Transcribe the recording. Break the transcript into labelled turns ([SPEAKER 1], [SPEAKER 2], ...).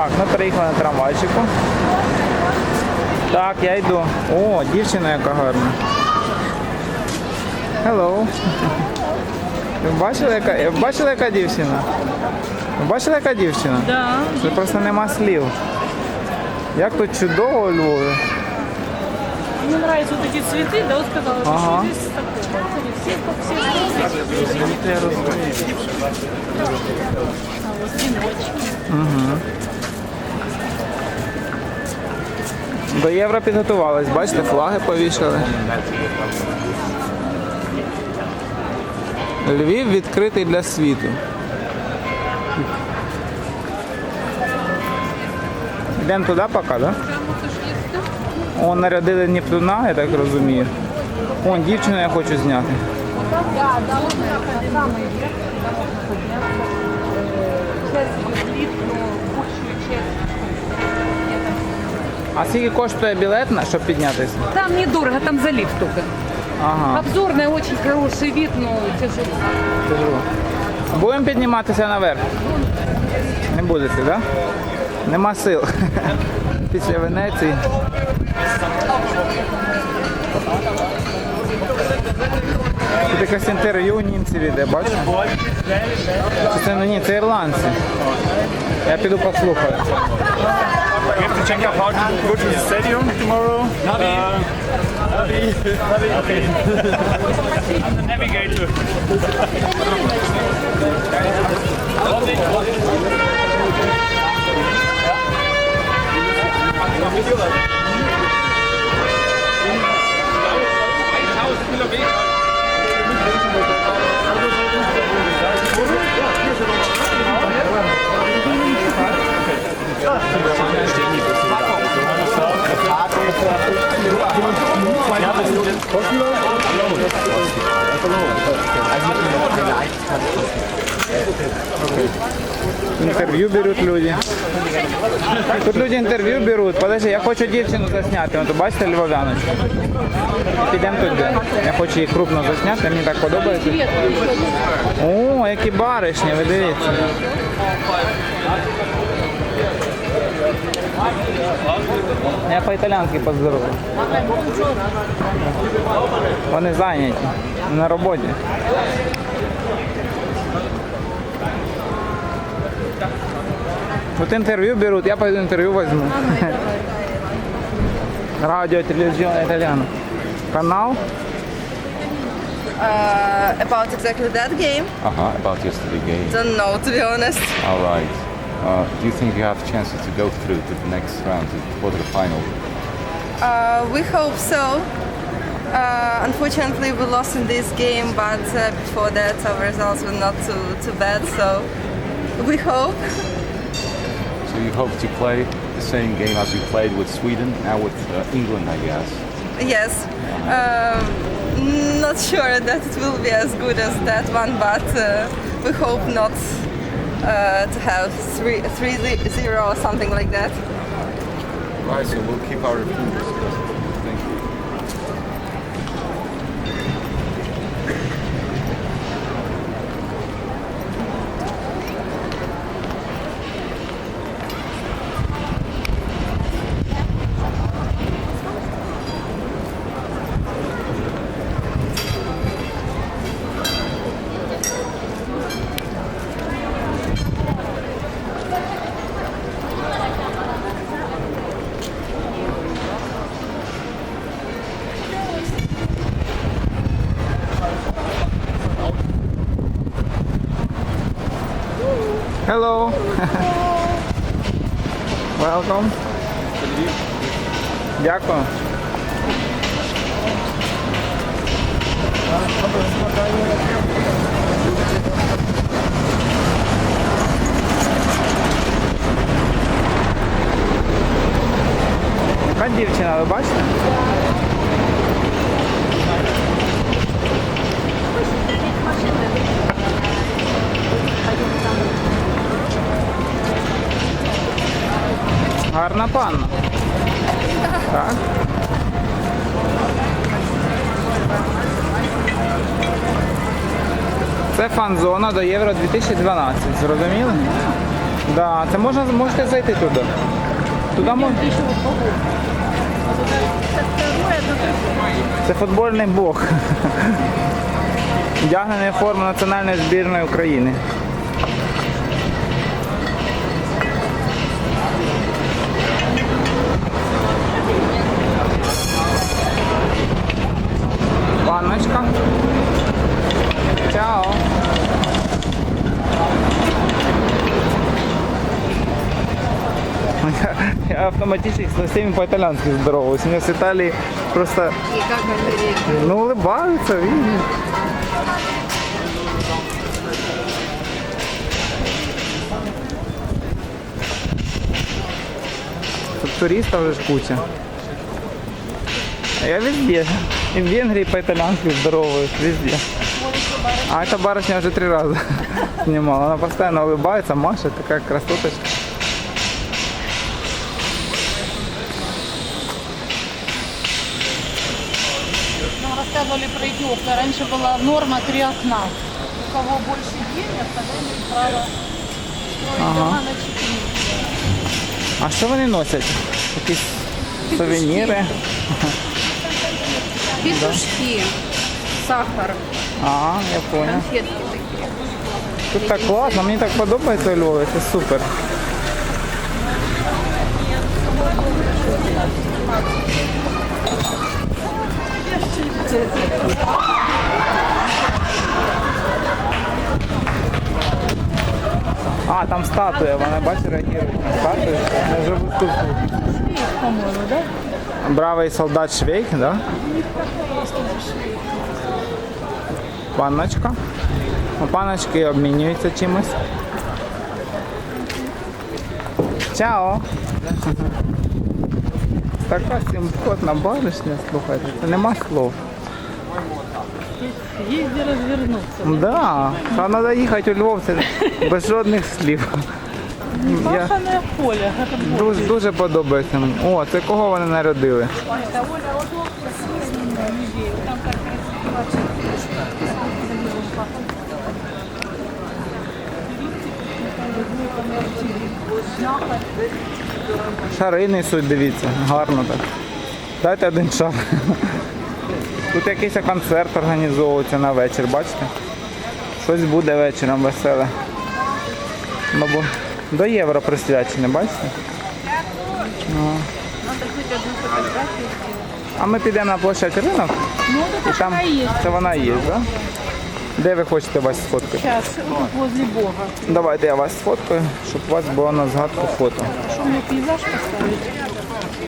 [SPEAKER 1] Так, ми переїхали на трамвайчику. Так, я йду. О, дівчина яка гарна. Hello. Ви бачили, яка, ви бачили, яка дівчина? Ви бачили, яка дівчина?
[SPEAKER 2] Да.
[SPEAKER 1] Це просто нема слів. Як тут чудово у Львові.
[SPEAKER 2] Мне нравятся вот эти цветы, да, вот сказала, что
[SPEAKER 1] Ага.
[SPEAKER 2] здесь такого. Все, все, а вот веночки.
[SPEAKER 1] До євро підготувались, бачите, флаги повішали. Львів відкритий для світу. Йдемо туди поки, так? О, нарядили Нептуна, я так розумію. О, дівчину я хочу зняти. А скільки коштує білет, на- щоб піднятися?
[SPEAKER 3] Там недорого, там залив только.
[SPEAKER 1] Ага,
[SPEAKER 3] Обзорная, очень хороший вид, но тяжело.
[SPEAKER 1] тяжело. Будемо підніматися наверх? Не будете, так? Да? Нема сил. Після Венеції. Тут якесь інтерв'ю німців іде, бачите? Чи це ну, ні, це ірландці. Я піду послухаю.
[SPEAKER 4] We have to check out how to go to the stadium tomorrow. Navi. Uh, Navi. Navi. Okay. I'm the navigator.
[SPEAKER 1] Интервью беруть люди. Тут люди інтерв'ю беруть. Подожди, я хочу дівчину засняти. От бачите львов'яночку? Підемо туди. Я хочу її крупно засняти, мені так подобається. О, які баришні, ви дивіться. Я по-італянськи поздоровую. Вони зайняті на роботі. Вот интервью берут, я пойду интервью возьму. Радио, телевизион, итальяно. Канал?
[SPEAKER 5] Uh, about exactly that game?
[SPEAKER 6] Uh-huh, about yesterday's game.
[SPEAKER 5] Don't know, to be honest.
[SPEAKER 6] All right. Uh, do you think you have chances to go through to the next round, to the quarterfinal?
[SPEAKER 5] Uh, we hope so. Uh, unfortunately, we lost in this game, but uh, before that, our results were not too, too bad, so we hope.
[SPEAKER 6] So you hope to play the same game as you played with Sweden, now with uh, England, I guess.
[SPEAKER 5] Yes. Um, not sure that it will be as good as that one, but uh, we hope not uh, to have three, three zero or something like that.
[SPEAKER 6] Right, so we'll keep our fingers crossed.
[SPEAKER 1] Hello. Welcome. Дякую. Яка дівчина, ви бачите? Гарна панна. Так. Це фан-зона до Євро 2012. Зрозуміли? Да, це можна можете зайти туди. Туди можна. Це футбольний бог. Вдягнений форму національної збірної України. Я автоматически со всеми по-итальянски здороваюсь. У меня с Италии просто,
[SPEAKER 3] И как они
[SPEAKER 1] ну, улыбаются, видишь. Тут туристов же куча. А я везде. И в Венгрии по-итальянски здороваюсь, везде. А эта барышня уже три раза снимала. Она постоянно улыбается, машет, такая красоточка.
[SPEAKER 2] Нам рассказывали про Эфиопию. Раньше была норма три окна. У кого больше денег, того имеет право строить дома на четыре.
[SPEAKER 1] А що вони носять? Якісь сувеніри?
[SPEAKER 3] Петушки, сахар,
[SPEAKER 1] Ага, я понял.
[SPEAKER 3] конфетки такие.
[SPEAKER 1] Тут так класно, мені так подобається у Львові, це супер. Статуя, вона бачите, реагують на статую. Я живу тут.
[SPEAKER 2] По-моему, да?
[SPEAKER 1] Бравий солдат Швейк, да? Панночка. Ну, Панночки обмінюються чимось. Чао! Така симпотна баришня, слухайте, нема слов.
[SPEAKER 2] Есть где развернуться.
[SPEAKER 1] Да, та треба їхати у Львов, це без жодних слів. Я
[SPEAKER 2] поле.
[SPEAKER 1] Дуже, дуже подобається мені. О, це кого вони народили? Шари несуть, дивіться, гарно так. Дайте один шар. Тут якийсь концерт організовується на вечір, бачите? Щось буде вечором веселе. Мабуть, до євро присвячене, бачите? Ну. А ми підемо на площадь ринок.
[SPEAKER 2] Ну,
[SPEAKER 1] І там це вона є, так? Да? Де ви хочете вас сфоткати?
[SPEAKER 2] вот возле Бога.
[SPEAKER 1] Давайте я вас сфоткаю, щоб у вас було на згадку фото.
[SPEAKER 2] Что мне пейзаж поставить?